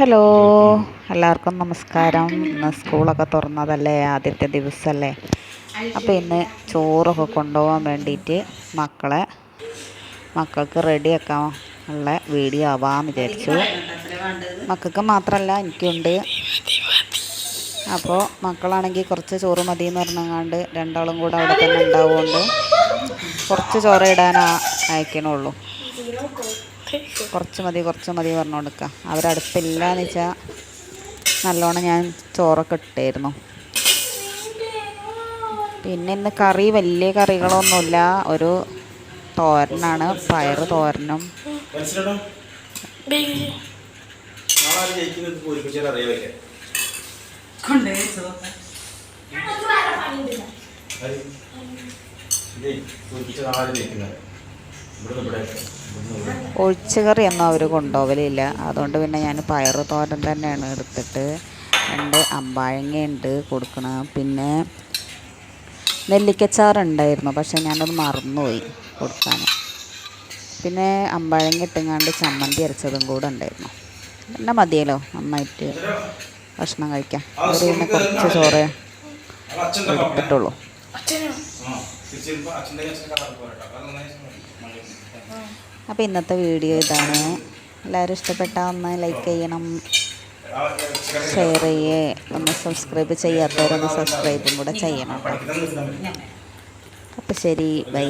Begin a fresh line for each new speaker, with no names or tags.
Hello എല്ലാവർക്കും നമസ്കാരം. ഇന്ന് സ്കൂളൊക്കെ തുറന്നതല്ലേ? ആദ്യത്തെ ദിവസമല്ലേ അപ്പോൾ ഇന്ന് ചോറൊക്കെ കൊണ്ടുപോകാൻ വേണ്ടിയിട്ട് മക്കളെ മക്കൾക്ക് റെഡിയാക്കാൻ ഉള്ള വീഡിയോ ആവാമെന്ന് വിചാരിച്ചു. മക്കൾക്ക് മാത്രമല്ല എനിക്കുണ്ട്. അപ്പോൾ മക്കളാണെങ്കിൽ കുറച്ച് ചോറ് മതി എന്ന് പറഞ്ഞങ്ങാണ്ട് രണ്ടാളും കൂടെ അവിടെ തന്നെ ഉണ്ടാവുകൊണ്ട് കുറച്ച് ചോറ് ഇടാൻ അയക്കണുള്ളൂ. കുറച്ച് മതി കുറച്ച് മതി പറഞ്ഞു കൊടുക്കുക അവരടുപ്പില്ല എന്ന് വെച്ചാൽ നല്ലോണം ഞാൻ ചോറൊക്കെ ഇട്ടായിരുന്നു. പിന്നെ ഇന്ന് കറി വലിയ കറികളൊന്നുമില്ല. ഒരു തോരനാണ് പയർ തോരനും.
ഇവിടെ ഇവിടുന്ന് ഇവിടെ.
ഒഴിച്ച് കറിയൊന്നും അവർ കൊണ്ടുപോകലില്ല അതുകൊണ്ട് പിന്നെ ഞാൻ പയർ തോരൻ തന്നെയാണ് എടുത്തിട്ട് രണ്ട് അമ്പാഴങ്ങയുണ്ട് കൊടുക്കണം. പിന്നെ നെല്ലിക്കച്ചാറുണ്ടായിരുന്നു പക്ഷേ ഞാനത് മറന്നുപോയി കൊടുക്കാൻ. പിന്നെ അമ്പാഴങ്ങ ഇട്ടുങ്ങാണ്ട് ചമ്മന്തി അരച്ചതും കൂടെ ഉണ്ടായിരുന്നു. എന്നെ മതിയല്ലോ നന്നായിട്ട് ഭക്ഷണം കഴിക്കാം. അവർ പിന്നെ കുറച്ച് ചോറ്. എടുത്തിട്ടുള്ളൂ. അപ്പോൾ ഇന്നത്തെ വീഡിയോ ഇതാണ് എല്ലാവരും ഇഷ്ടപ്പെട്ട ഒന്ന് ലൈക്ക് ചെയ്യണം ഷെയർ ചെയ്യേ ഒന്ന് സബ്സ്ക്രൈബ് ചെയ്യാത്തവരൊന്ന് സബ്സ്ക്രൈബും കൂടെ ചെയ്യണം. അപ്പോൾ ശരി ബൈ.